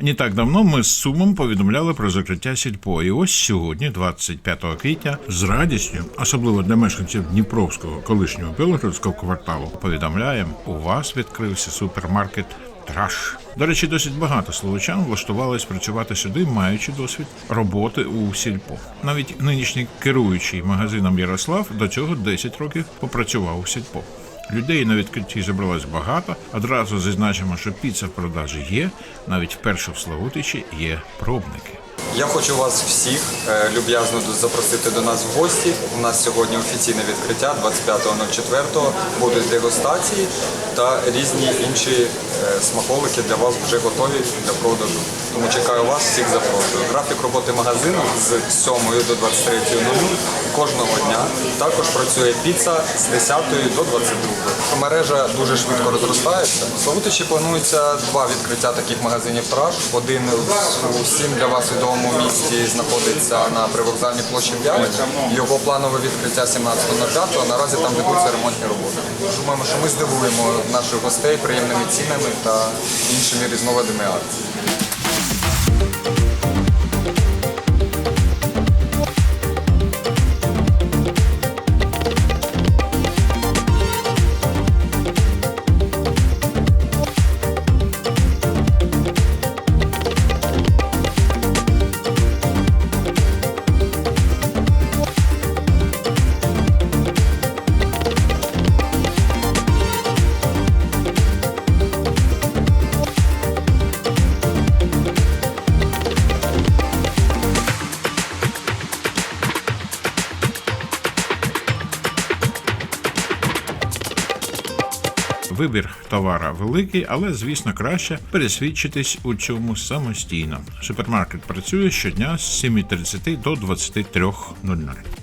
Не так давно ми з сумом повідомляли про закриття сільпо. І ось сьогодні, 25 квітня, з радістю, особливо для мешканців Дніпровського колишнього Білогородського кварталу, повідомляємо, у вас відкрився супермаркет. Траш. До речі, досить багато словачан влаштувались працювати сюди, маючи досвід роботи у сільпо. Навіть нинішній керуючий магазином Ярослав до цього 10 років попрацював у сільпо. Людей на відкритті зібралось багато. Одразу зазначимо, що піца в продажі є. Навіть вперше в Славутичі є пробники. Я хочу вас всіх е, люб'язно запросити до нас в гості. У нас сьогодні офіційне відкриття 25.04. Будуть дегустації та різні інші е, смаколики для вас вже готові для продажу. Тому чекаю вас, всіх запрошую. Графік роботи магазину з 7 до 23.00 кожного дня. Також працює піца з 10 до 22. Мережа дуже швидко розростається. Славутичі планується два відкриття таких магазинів траш. Один у всім для вас відомому місті знаходиться на привокзальній площі 5. Його планове відкриття 17.05. Наразі там ведуться ремонтні роботи. Думаємо, що ми здивуємо наших гостей приємними цінами та іншими різновидами акцій. Вибір товара великий, але звісно краще пересвідчитись у цьому самостійно. Супермаркет працює щодня з 7.30 до 23.00.